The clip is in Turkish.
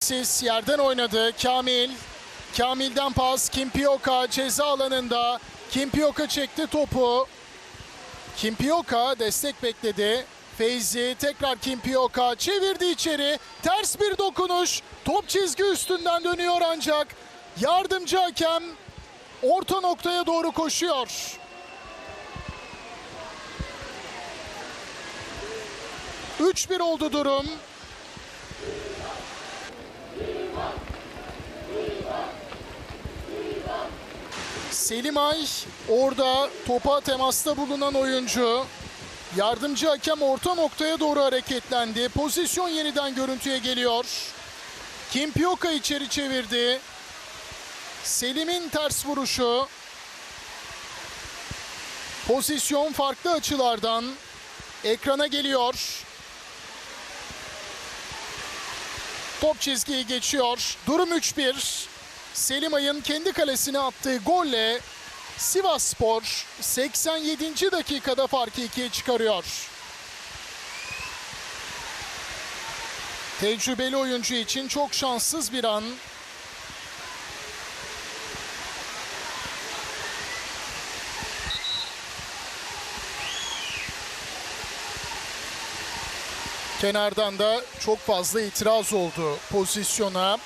Siz yerden oynadı. Kamil. Kamil'den pas. Kimpioka ceza alanında. Kimpioka çekti topu. Kimpioka destek bekledi. Feyzi tekrar Kimpioka çevirdi içeri. Ters bir dokunuş. Top çizgi üstünden dönüyor ancak yardımcı hakem orta noktaya doğru koşuyor. Üç bir oldu durum. Selim Ay orada topa temasta bulunan oyuncu. Yardımcı hakem orta noktaya doğru hareketlendi. Pozisyon yeniden görüntüye geliyor. Kimpioka içeri çevirdi. Selim'in ters vuruşu. Pozisyon farklı açılardan ekrana geliyor. Top çizgiyi geçiyor. Durum 3-1. Selim Ay'ın kendi kalesine attığı golle Sivas Spor 87. dakikada farkı ikiye çıkarıyor. Tecrübeli oyuncu için çok şanssız bir an. Kenardan da çok fazla itiraz oldu pozisyona.